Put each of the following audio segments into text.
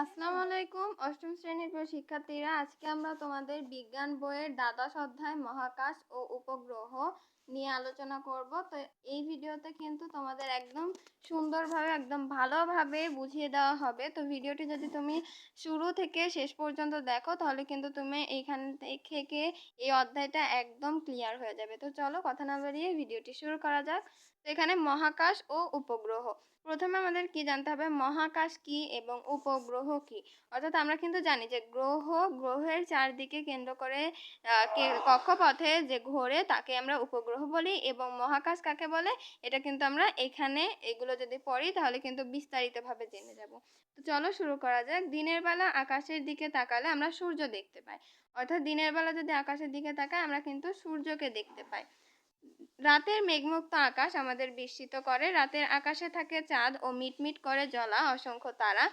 আসসালামু আলাইকুম। অষ্টম শ্রেণির প্রিয় শিক্ষার্থীরা, আজকে আমরা তোমাদের বিজ্ঞান বইয়ের দ্বাদশ অধ্যায়, মহাকাশ ও উপগ্রহ নিয়ে আলোচনা করব। তো এই ভিডিওতে কিন্তু তোমাদের একদম সুন্দরভাবে, একদম ভালোভাবে বুঝিয়ে দেওয়া হবে। তো ভিডিওটি যদি তুমি শুরু থেকে শেষ পর্যন্ত দেখো, তাহলে কিন্তু তুমি এইখান থেকে এই অধ্যায়টা একদম ক্লিয়ার হয়ে যাবে। তো চলো কথা না বাড়িয়ে ভিডিওটি শুরু করা যাক। এখানে মহাকাশ ও উপগ্রহ। প্রথমে আমাদের কি জানতে হবে? মহাকাশ কি এবং উপগ্রহ কি? অর্থাৎ আমরা কিন্তু জানি যে গ্রহ, গ্রহের চারদিকে কেন্দ্র করে কক্ষপথে যে ঘোরে তাকে আমরা উপগ্রহ বলি এবং মহাকাশ কাকে বলে? এটা কিন্তু আমরা এখানে এগুলো যদি পড়ি তাহলে কিন্তু বিস্তারিতভাবে জেনে যাব। তো চলো শুরু করা যাক। দিনের বেলা আকাশের দিকে তাকালে আমরা সূর্য দেখতে পাই। অর্থাৎ দিনের বেলা যদি আকাশের দিকে তাকাই আমরা কিন্তু সূর্যকে দেখতে পাই। রাতের মেঘমুক্ত আকাশ আমাদের বিস্মিত করে। রাতের আকাশে থাকে চাঁদ ও মিটমিট করে জ্বলা, অসংখ্য তারা।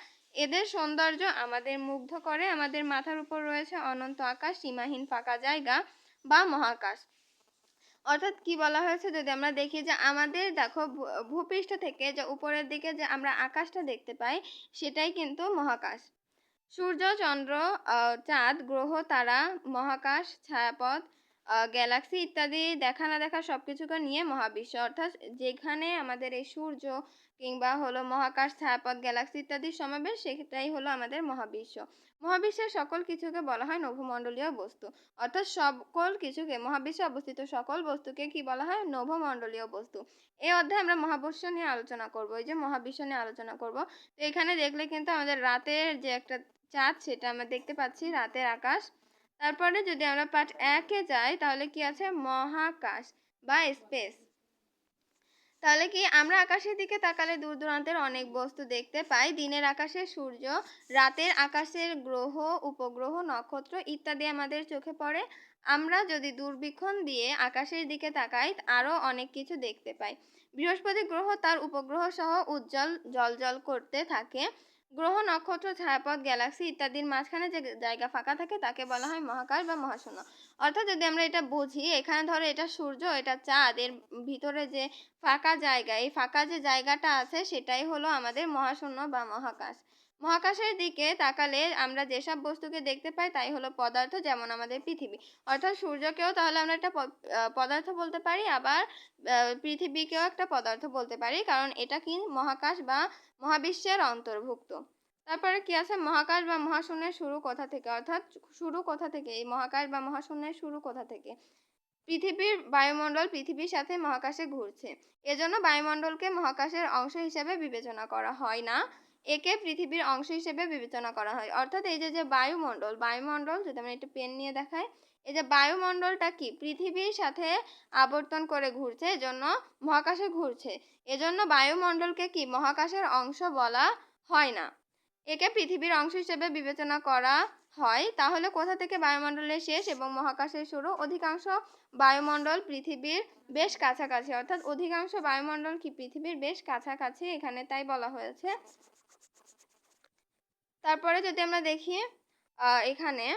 এদের সৌন্দর্য আমাদের মুগ্ধ করে। আমাদের মাথার উপর রয়েছে অনন্ত আকাশ, সীমাহীন ফাঁকা জায়গা বা মহাকাশ। অর্থাৎ কি বলা হয়েছে? যদি আমরা দেখি যে আমাদের, দেখো ভূপৃষ্ঠ থেকে যে উপরের দিকে যে আমরা আকাশটা দেখতে পাই, সেটাই কিন্তু মহাকাশ। সূর্য, চন্দ্র চাঁদ, গ্রহ, তারা, মহাকাশ, ছায়াপথ গ্যালাক্সি ইত্যাদি দেখা না দেখা সব কিছুকে নিয়ে মহাবিশ্ব। অর্থাৎ যেখানে আমাদের এই সূর্য কিংবা হলো মহাকাশ, ছায়াপথ, গ্যালাক্সি ইত্যাদির সমাবেশ, সেটাই হলো আমাদের মহাবিশ্ব। মহাবিশ্বের সকল কিছুকে বলা হয় নভমণ্ডলীয় বস্তু। অর্থাৎ সকল কিছুকে, মহাবিশ্বে অবস্থিত সকল বস্তুকে কি বলা হয়? নভমণ্ডলীয় বস্তু। এই অধ্যায়ে আমরা মহাবিশ্ব নিয়ে আলোচনা করব, এই যে মহাবিশ্ব নিয়ে আলোচনা করব। তো এখানে দেখলে কিন্তু আমাদের রাতের যে একটা চাঁদ, সেটা আমরা দেখতে পাচ্ছি, রাতের আকাশ। তারপরে যদি আমরা পাঠ একে যাই, তাহলে কি আছে? মহাকাশ বা স্পেস। তাহলে কি আমরা আকাশের দিকে তাকালে দূর দূরান্তের অনেক বস্তু দেখতে পাই। দিনের আকাশে সূর্য, রাতের আকাশের গ্রহ, উপগ্রহ, নক্ষত্র ইত্যাদি আমাদের চোখে পড়ে। আমরা যদি দূরবীক্ষণ দিয়ে আকাশের দিকে তাকাই, আরও অনেক কিছু দেখতে পাই। বৃহস্পতি গ্রহ তার উপগ্রহ সহ উজ্জ্বল, জলজল করতে থাকে। গ্রহ, নক্ষত্র, ছায়াপথ, গ্যালাক্সি ইত্যাদির মাঝখানে যে জায়গা ফাঁকা থাকে তাকে বলা হয় মহাকাশ বা মহাশূন্য। অর্থাৎ যদি আমরা এটা বুঝি, এখানে ধরো এটা সূর্য, এটা চাঁদ, এর ভিতরে যে ফাঁকা জায়গা, এই ফাঁকা যে জায়গাটা আছে সেটাই হলো আমাদের মহাশূন্য বা মহাকাশ। মহাকাশের দিকে তাকালে আমরা যেসব বস্তুকে দেখতে পাই তাই হলো পদার্থ যেমন আমাদের পৃথিবী। অর্থাৎ সূর্যকেও তাহলে আমরা একটা পদার্থ বলতে পারি, আবার পৃথিবীকেও একটা পদার্থ বলতে পারি, কারণ এটা কি মহাকাশ বা মহাবিশ্বের অন্তর্ভুক্ত। তারপরে কি আছে? মহাকাশ বা মহাশূন্যের শুরু কোথা থেকে? অর্থাৎ শুরু কোথা থেকে? এই মহাকাশ বা মহাশূন্যের শুরু কোথা থেকে? পৃথিবীর বায়ুমণ্ডল পৃথিবীর সাথে মহাকাশে ঘুরছে। এজন্য বায়ুমণ্ডলকে মহাকাশের অংশ হিসেবে বিবেচনা করা হয় না। একে পৃথিবীর অংশ হিসেবে বিবেচনা করা হয়। অর্থাৎ এই যে যে বায়ুমণ্ডল বায়ুমণ্ডল যদি আমরা একটু পেন নিয়ে দেখাই, এই যে বায়ুমণ্ডলটা কি? পৃথিবীর সাথে আবর্তন করে ঘুরছে এজন্য মহাকাশে ঘুরছে। এজন্য বায়ুমণ্ডলকে কি? মহাকাশের অংশ বলা হয় না। একে পৃথিবীর অংশ হিসেবে বিবেচনা করা হয়। তাহলে কোথা থেকে বায়ুমণ্ডলের শেষ এবং মহাকাশের শুরু? অধিকাংশ বায়ুমণ্ডল পৃথিবীর বেশ কাছাকাছি। অর্থাৎ অধিকাংশ বায়ুমণ্ডল কি? পৃথিবীর বেশ কাছাকাছি, এখানে তাই বলা হয়েছে। তারপরে যদি আমরা দেখি এখানে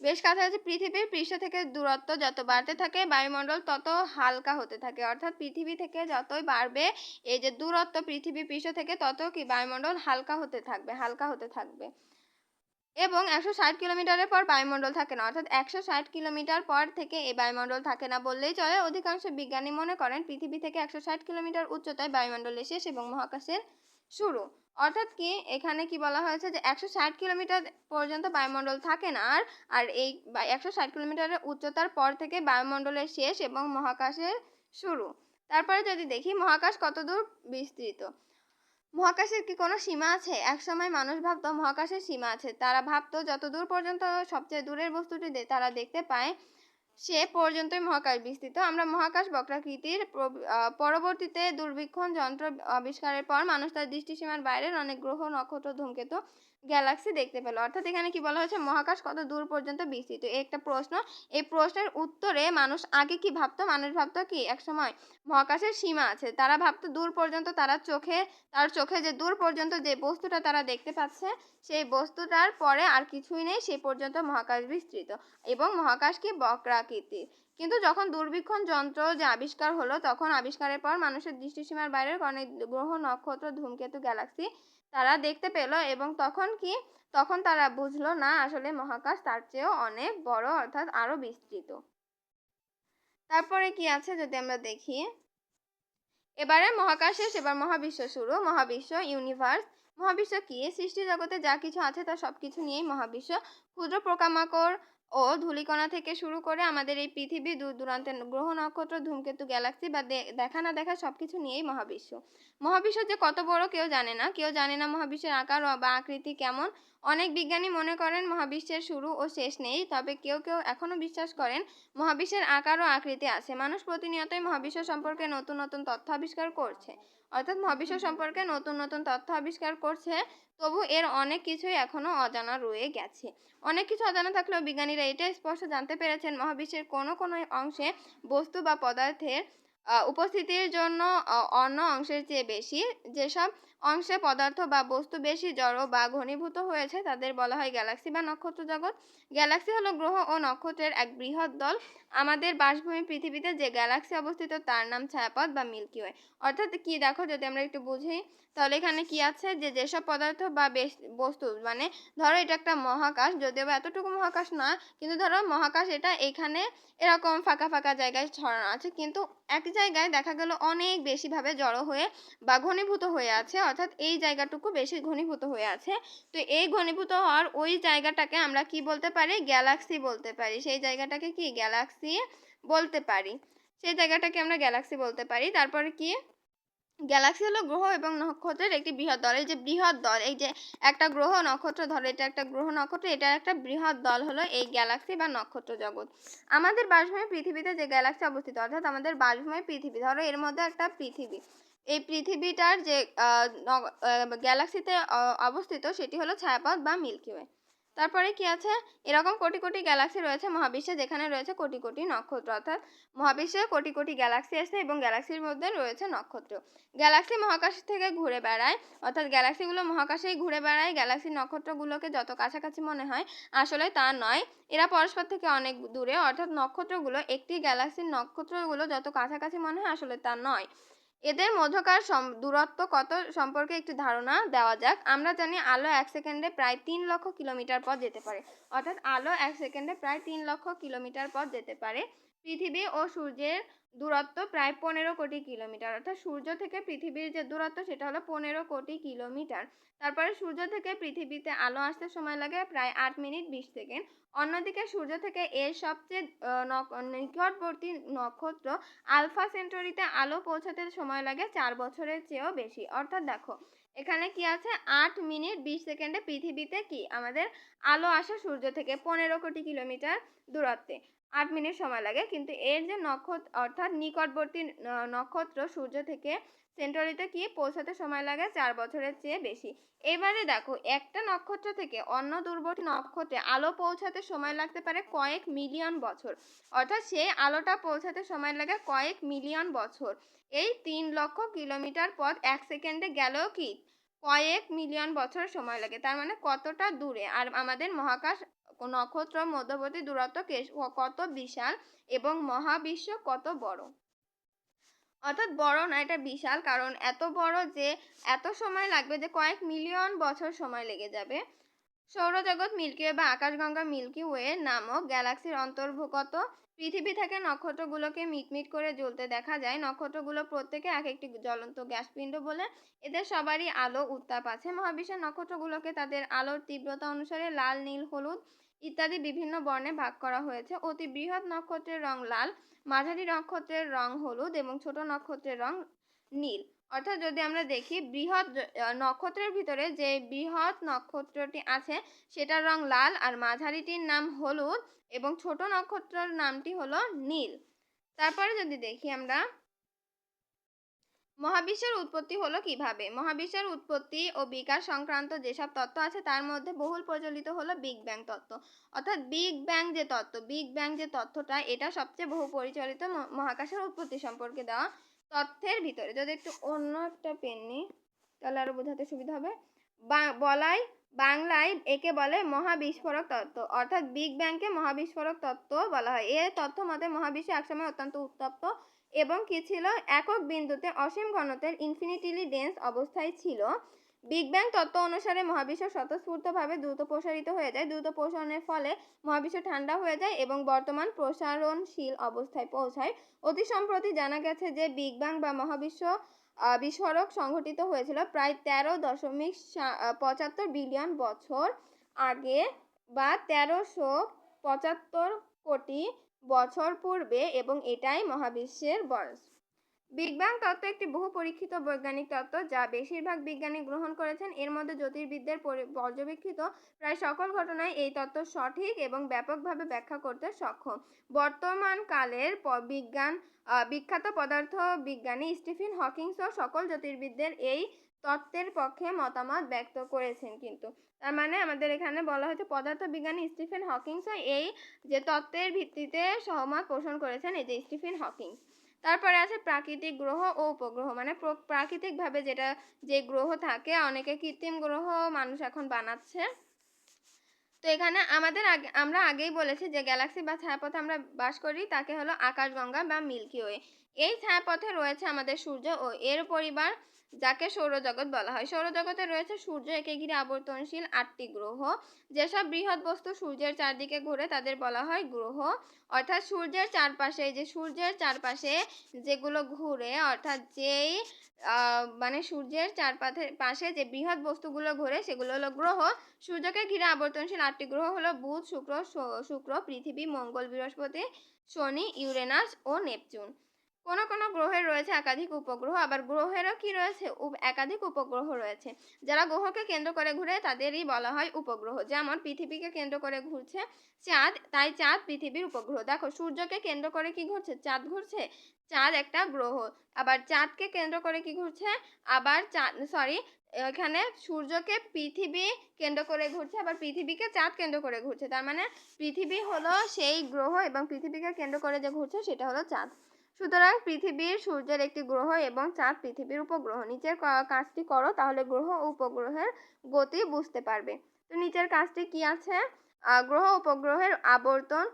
বেশ কাছাকাছি পৃথিবীর পৃষ্ঠ থেকে দূরত্ব যত বাড়তে থাকে, বায়ুমণ্ডল তত হালকা হতে থাকে। অর্থাৎ পৃথিবী থেকে যতই বাড়বে, এই যে দূরত্ব পৃথিবী পৃষ্ঠ থেকে তত কি বায়ুমণ্ডল হালকা হতে থাকবে, হালকা হতে থাকবে। এবং একশো ষাট কিলোমিটারের পর বায়ুমণ্ডল থাকে না, অর্থাৎ একশো ষাট কিলোমিটার পর থেকে এই বায়ুমণ্ডল থাকে না বললেই চলে। অধিকাংশ বিজ্ঞানী মনে করেন পৃথিবী থেকে একশো ষাট কিলোমিটার উচ্চতায় বায়ুমণ্ডলের শেষ এবং মহাকাশের শুরু। অর্থাৎ কি? এখানে কি বলা হয়েছে যে একশো ষাট কিলোমিটার পর্যন্ত বায়ুমণ্ডল থাকে না আর আর এই একশো ষাট কিলোমিটারের উচ্চতার পর থেকে বায়ুমণ্ডলের শেষ এবং মহাকাশের শুরু। তারপরে যদি দেখি, মহাকাশ কতদূর বিস্তৃত। মহাকাশের কি কোনো সীমা আছে? একসময় মানুষ ভাবতো মহাকাশের সীমা আছে। তারা ভাবতো যত দূর পর্যন্ত সবচেয়ে দূরের বস্তুটি তারা দেখতে পায় সে পর্যন্তই মহাকাশ বিস্তৃত। আমরা মহাকাশ বক্রাকৃতির পরবর্তীতে দূরবীক্ষণ যন্ত্র আবিষ্কারের পর মানুষ তার দৃষ্টিসীমার বাইরের অনেক গ্রহ, নক্ষত্র, ধূমকেতু গ্যালাক্সি দেখতে পেল। অর্থাৎ এখানে কি বলা হয়েছে? মহাকাশ কত দূর পর্যন্ত বিস্তৃত? একটা প্রশ্ন। এই প্রশ্নের উত্তরে মানুষ আগে কি ভাবতো? মানুষ ভাবতো কি? এক সময় মহাকাশের সীমা আছে। তারা ভাবতো দূর পর্যন্ত তারা চোখে, তার চোখে যে দূর পর্যন্ত যে বস্তুটা তারা দেখতে পাচ্ছে, সেই বস্তুটার পরে আর কিছুই নেই সেই পর্যন্ত মহাকাশ বিস্তৃত। এবং মহাকাশ কি বক্রাকৃতির? কিন্তু যখন দূরবীক্ষণ যন্ত্র যে আবিষ্কার হলো, তখন আবিষ্কারের পর মানুষের দৃষ্টিসীমার বাইরের অনেক গ্রহ, নক্ষত্র, ধূমকেতু, গ্যালাক্সি তারা দেখতে পেল এবং তখন কি, তখন তারা বুঝলো, না, আসলে মহাকাশ তার চেয়েও অনেক বড় অর্থাৎ আরও বিস্তৃত। তারপরে কি আছে যদি আমরা দেখি? এবারে মহাকাশ এবার মহাবিশ্ব শুরু। মহাবিশ্ব ইউনিভার্স মহাবিশ্ব কি? সৃষ্টি জগতে যা কিছু আছে তা সব কিছু নিয়েই মহাবিশ্ব। ক্ষুদ্র পোকামাকড় ও ধূলিকণা থেকে শুরু করে আমাদের এই পৃথিবী দূর দূরান্তের গ্রহ, নক্ষত্র, ধূমকেতু, গ্যালাক্সি বা দেখা না দেখা সব কিছু নিয়েই মহাবিশ্ব। মহাবিশ্ব যে কত বড় কেউ জানে না, কেউ জানে না মহাবিশ্বের আকার বা আকৃতি কেমন। অনেক বিজ্ঞানী মনে করেন মহাবিশ্বের শুরু ও শেষ নেই, তবে কেউ কেউ এখনও বিশ্বাস করেন মহাবিশ্বের আকার ও আকৃতি আছে। মানুষ প্রতিনিয়তই মহাবিশ্ব সম্পর্কে নতুন নতুন তথ্য আবিষ্কার করছে। অর্থাৎ মহাবিশ্ব সম্পর্কে নতুন নতুন তথ্য আবিষ্কার করছে তবু এর অনেক কিছুই এখনও অজানা রয়ে গেছে। অনেক কিছু অজানা থাকলেও বিজ্ঞানীরা এটা স্পষ্ট জানতে পেরেছেন, মহাবিশ্বের কোনো কোনো অংশে বস্তু বা পদার্থের উপস্থিতির জন্য অন্য অংশের চেয়ে বেশি যেসব অংশে পদার্থ বা বস্তু বেশি জড় বা ঘনীভূত হয়েছে, তাদের বলা হয় গ্যালাক্সি বা নক্ষত্র জগৎ। গ্যালাক্সি হলো গ্রহ ও নক্ষত্রের এক বৃহৎ দল। আমাদের বাসভূমি পৃথিবীতে যে গ্যালাক্সি অবস্থিত, তার নাম ছায়াপথ বা মিল্কি ওয়ে। অর্থাৎ কি দেখো, যদি আমরা একটু বুঝি, তাহলে এখানে কি আছে? যে যেসব পদার্থ বা বস্তু মানে ধরো এটা একটা মহাকাশ, যদিও এতটুকু মহাকাশ না, কিন্তু ধরো মহাকাশ এটা এখানে এরকম ফাঁকা ফাঁকা জায়গায় ছড়ানো আছে, কিন্তু এক জায়গায় দেখা গেল অনেক বেশিভাবে জড়ো হয়ে বা ঘনীভূত হয়ে আছে অর্থাৎ এই জায়গাটুকু বেশি ঘনীভূত হয়ে আছে। তো এই ঘনীভূত হওয়ার ওই জায়গাটাকে আমরা কি বলতে পারি? গ্যালাক্সি বলতে পারি। সেই জায়গাটাকে কি? গ্যালাক্সি বলতে পারি। সেই জায়গাটাকে আমরা গ্যালাক্সি বলতে পারি। তারপরে কি? গ্যালাক্সি হলো গ্রহ এবং নক্ষত্রের একটি বৃহৎ দল। এই যে বৃহৎ দল, এই যে একটা গ্রহ নক্ষত্র ধরো, এটা একটা গ্রহ নক্ষত্র এটার একটা বৃহৎ দল হলো এই গ্যালাক্সি বা নক্ষত্র জগৎ। আমাদের বাসভূমি পৃথিবীতে যে গ্যালাক্সি অবস্থিত, অর্থাৎ আমাদের বাসভূমি পৃথিবী, ধরো এর মধ্যে একটা পৃথিবী। এই পৃথিবীটার যে গ্যালাক্সিতে অবস্থিত সেটি হলো ছায়াপথ বা মিল্কি ওয়ে। তারপরে কি আছে? এরকম কোটি কোটি গ্যালাক্সি রয়েছে মহাবিশ্বে, যেখানে রয়েছে কোটি কোটি নক্ষত্র। অর্থাৎ মহাবিশ্বে কোটি কোটি গ্যালাক্সি আছে এবং গ্যালাক্সির মধ্যে রয়েছে নক্ষত্র। গ্যালাক্সি মহাকাশ থেকে ঘুরে বেড়ায়, অর্থাৎ গ্যালাক্সিগুলো মহাকাশেই ঘুরে বেড়ায়, গ্যালাক্সি নক্ষত্রগুলোকে যত কাছাকাছি মনে হয়, আসলে তা নয়। এরা পরস্পর থেকে অনেক দূরে, অর্থাৎ নক্ষত্রগুলো, একটি গ্যালাক্সির নক্ষত্রগুলো যত কাছাকাছি মনে হয়, আসলে তা নয়। এদের মধ্যকার দূরত্ব কত সম্পর্কে একটি ধারণা দেওয়া যাক। আমরা জানি আলো এক সেকেন্ডে প্রায় তিন লক্ষ কিলোমিটার পথ যেতে পারে। অর্থাৎ আলো এক সেকেন্ডে প্রায় তিন লক্ষ কিলোমিটার পথ যেতে পারে। পৃথিবী ও সূর্যের দূরত্ব প্রায় পনেরো কোটি কিলোমিটার। অর্থাৎ সূর্য থেকে পৃথিবীর যে দূরত্ব, সেটা হলো পনেরো কোটি কিলোমিটার। তারপরে সূর্য থেকে পৃথিবীতে আলো আসতে সময় লাগে প্রায় আট মিনিট বিশ সেকেন্ড। অন্যদিকে সূর্য থেকে এর সবচেয়ে নিকটবর্তী নক্ষত্র আলফা সেন্টরিতে আলো পৌঁছাতে সময় লাগে চার বছরের চেয়েও বেশি। অর্থাৎ দেখো, এখানে কি আছে? আট মিনিট বিশ সেকেন্ডে পৃথিবীতে কি? আমাদের আলো আসে সূর্য থেকে পনেরো কোটি কিলোমিটার দূরত্বে। আট মিনিট সময় লাগে। কিন্তু এর যে নক্ষত্র অর্থাৎ নিকটবর্তী নক্ষত্র সূর্য থেকে সেন্টরিতে কি পৌঁছাতে সময় লাগে? চার বছরের চেয়ে বেশি। এবারে দেখো, একটা নক্ষত্র থেকে অন্য দূরবর্তী নক্ষত্রে আলো পৌঁছাতে সময় লাগতে পারে কয়েক মিলিয়ন বছর। অর্থাৎ সেই আলোটা পৌঁছাতে সময় লাগে কয়েক মিলিয়ন বছর। এই তিন লক্ষ কিলোমিটার পথ এক সেকেন্ডে গেলেও কি? কয়েক মিলিয়ন বছর সময় লাগে। তার মানে কতটা দূরে? আর আমাদের মহাকাশ নক্ষত্র মধ্যবর্তী দূরত্ব কত বিশাল এবং মহাবিশ্ব কত বড়? অর্থাৎ বড় না, এটা বিশাল, কারণ এত বড় যে এত সময় লাগবে যে কয়েক মিলিয়ন বছর সময় লেগে যাবে। সৌরজগৎ মিল্কি ওয়ে বা আকাশগঙ্গা মিল্কি ওয়ে নামক গ্যালাক্সির অন্তর্ভুগত পৃথিবী থেকে নক্ষত্রগুলোকে মিটমিট করে জ্বলতে দেখা যায়। নক্ষত্রগুলো প্রত্যেকে এক একটি জ্বলন্ত গ্যাসপিণ্ড বলে এদের সবারই আলো উত্তাপ আছে। মহাবিশ্বের নক্ষত্রগুলোকে তাদের আলোর তীব্রতা অনুসারে লাল, নীল, হলুদ ইত্যাদি বিভিন্ন বর্ণে ভাগ করা হয়েছে। অতি বৃহৎ নক্ষত্রের রং লাল, মাঝারি নক্ষত্রের রং হলুদ এবং ছোট নক্ষত্রের রং নীল। অর্থাৎ যদি আমরা দেখি, বৃহৎ নক্ষত্রের ভিতরে যে বৃহৎ নক্ষত্রটি আছে, সেটার রং লাল আর মাঝারিটির নাম হলুদ এবং ছোট নক্ষত্রের নামটি হলো নীল। তারপরে যদি দেখি আমরা মহাবিশ্বের উৎপত্তি হলো কীভাবে? মহাবিশ্বের উৎপত্তি ও বিকাশ সংক্রান্ত যেসব তত্ত্ব আছে, তার মধ্যে বহুল প্রচলিত হলো বিগ ব্যাং তত্ত্ব। অর্থাৎ বিগ ব্যাং যে তত্ত্ব, বিগ ব্যাং যে তথ্যটা এটা সবচেয়ে বহু পরিচালিত মহাকাশের উৎপত্তি সম্পর্কে দেওয়া তথ্যের ভিতরে। যদি একটু অন্য একটা পেন নিই, তাহলে আরও বোঝাতে সুবিধা হবে। বলাই, বাংলায় একে বলে মহাবিস্ফোরক তত্ত্ব। অর্থাৎ বিগ ব্যাংকে মহাবিস্ফোরক তত্ত্ব বলা হয়। এ তথ্য মতে মহাবিশ্ব একসময় অত্যন্ত উত্তপ্ত এবং কি ছিল? একক বিন্দুতে অসীম ঘনত্বের ইনফিনিটিলি ডেন্স অবস্থায় ছিল। বিগ ব্যাং তত্ত্ব অনুসারে মহাবিশ্ব স্বতঃস্ফূর্তভাবে দ্রুত প্রসারিত হয়ে যায়। দ্রুত প্রসারণের ফলে মহাবিশ্ব ঠান্ডা হয়ে যায় এবং বর্তমান প্রসারণশীল অবস্থায় পৌঁছায়। অতি সম্প্রতি জানা গেছে যে বিগ ব্যাং বা মহাবিশ্ব বিস্ফোরক সংঘটিত হয়েছিল প্রায় তেরো দশমিক পঁচাত্তর বিলিয়ন বছর আগে বা তেরোশো পঁচাত্তর কোটি বছর পূর্বে এবং এটাই মহাবিশ্বের বয়স। বিগ ব্যাং তত্ত্ব একটি বহু পরীক্ষিত বৈজ্ঞানিক তত্ত্ব যা বেশিরভাগ বিজ্ঞানী গ্রহণ করেছেন। এর মধ্যে জ্যোতির্বিদদের পরি- পর্যবেক্ষিত প্রায় সকল ঘটনায় এই তত্ত্ব সঠিক এবং ব্যাপকভাবে ব্যাখ্যা করতে সক্ষম। বর্তমান কালের বিজ্ঞান বিখ্যাত পদার্থ বিজ্ঞানী স্টিফেন হকিংসও সকল জ্যোতির্বিদদের এই তত্ত্বের পক্ষে মতামত ব্যক্ত করেছেন কিন্তু। তার মানে আমাদের এখানে বলা হয়েছে, পদার্থবিজ্ঞানী স্টিফেন হকিংসও এই যে তত্ত্বের ভিত্তিতে সহমত পোষণ করেছেন, এই যে স্টিফেন হকিংস তারপরে আছে প্রাকৃতিক গ্রহ ও উপগ্রহ। মানে প্র- প্রাকৃতিকভাবে যেটা, যে গ্রহ থাকে, অনেকে কৃত্রিম গ্রহ মানুষ এখন বানাচ্ছে। তো এখানে আমাদের আগে, আমরা আগেই বলেছি যে গ্যালাক্সি বা ছায়াপথে আমরা বাস করি তাকে হলো আকাশগঙ্গা বা মিল্কি ওয়ে। এই ছায়াপথে রয়েছে আমাদের সূর্য ও এর পরিবার যাকে সৌরজগৎ বলা হয়। সৌরজগতে রয়েছে সূর্য একে ঘিরে আবর্তনশীল আটটি গ্রহ। যেসব বৃহৎ বস্তু সূর্যের চারদিকে ঘুরে তাদের বলা হয় গ্রহ। অর্থাৎ সূর্যের চারপাশে যে সূর্যের চারপাশে যেগুলো ঘুরে, অর্থাৎ যেই মানে সূর্যের চারপাশে পাশে যে বৃহৎ বস্তুগুলো ঘুরে সেগুলো হলো গ্রহ। সূর্যকে ঘিরে আবর্তনশীল আটটি গ্রহ হলো বুধ, শুক্র শুক্র, পৃথিবী, মঙ্গল, বৃহস্পতি, শনি, ইউরেনাস ও নেপচুন। কোন কোন গ্রহের রয়েছে একাধিক উপগ্রহ, আবার গ্রহেরও কি রয়েছে? একাধিক উপগ্রহ রয়েছে। যারা গ্রহকে কেন্দ্র করে ঘুরে, তাদেরই বলা হয় উপগ্রহ। যেমন পৃথিবীকে কেন্দ্র করে ঘুরছে চাঁদ, তাই চাঁদ পৃথিবীর উপগ্রহ। দেখো, সূর্যকে কেন্দ্র করে কি ঘুরছে? চাঁদ ঘুরছে, চাঁদ একটা গ্রহ। আবার চাঁদকে কেন্দ্র করে কি ঘুরছে? আবার চাঁদ সরি এখানে সূর্যকে পৃথিবী কেন্দ্র করে ঘুরছে, আবার পৃথিবীকে চাঁদ কেন্দ্র করে ঘুরছে। তার মানে পৃথিবী হলো সেই গ্রহ এবং পৃথিবীকে কেন্দ্র করে যে ঘুরছে, সেটা হলো চাঁদ। সুতরাং পৃথিবীর সূর্যের একটি গ্রহ এবং চাঁদ পৃথিবীর উপগ্রহ। নিচের কাজটি করো, তাহলে গ্রহ উপগ্রহের গতি বুঝতে পারবে। তো নিচের কাজটি কি আছে? গ্রহ উপগ্রহের আবর্তন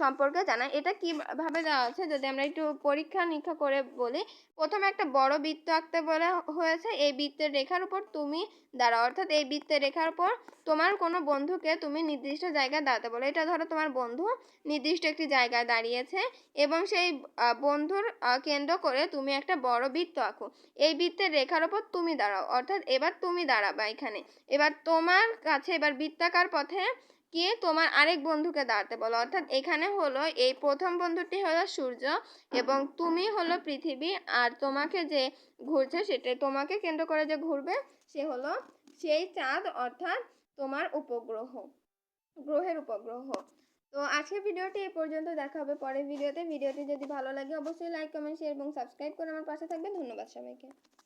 সম্পর্কে জানা এটা কীভাবে দেওয়া আছে যদি আমরা একটু পরীক্ষা নিরীক্ষা করে বলি, প্রথমে একটা বড় বৃত্ত আঁকতে বলা হয়েছে। এই বৃত্তের রেখার উপর তুমি দাঁড়াও। অর্থাৎ এই বৃত্তের রেখার উপর তোমার কোনো বন্ধুকে তুমি নির্দিষ্ট জায়গায় দাঁড়াতে বলো। এটা ধরো তোমার বন্ধু নির্দিষ্ট একটি জায়গায় দাঁড়িয়েছে এবং সেই বন্ধুর কেন্দ্র করে তুমি একটা বড় বৃত্ত আঁকো। এই বৃত্তের রেখার ওপর তুমি দাঁড়াও। অর্থাৎ এবার তুমি দাঁড়াবা এখানে। এবার তোমার কাছে এবার বৃত্তাকার পথে গিয়ে তোমার আরেক বন্ধুকে দাঁড়াতে বলো? অর্থাৎ এখানে হলো, এই প্রথম বন্ধুটি হলো সূর্য এবং তুমি হলো পৃথিবী আর তোমাকে যে ঘুরছে সেটা, তোমাকে কেন্দ্র করে যে ঘুরবে সে হলো সেই চাঁদ, অর্থাৎ তোমার উপগ্রহ, গ্রহের উপগ্রহ। তো আজকের ভিডিওটি এই পর্যন্ত, দেখা হবে পরের ভিডিওতে। ভিডিওটি যদি ভালো লাগে, অবশ্যই লাইক কমেন্ট শেয়ার এবং সাবস্ক্রাইব করে আমার পাশে থাকবেন। ধন্যবাদ সবাইকে।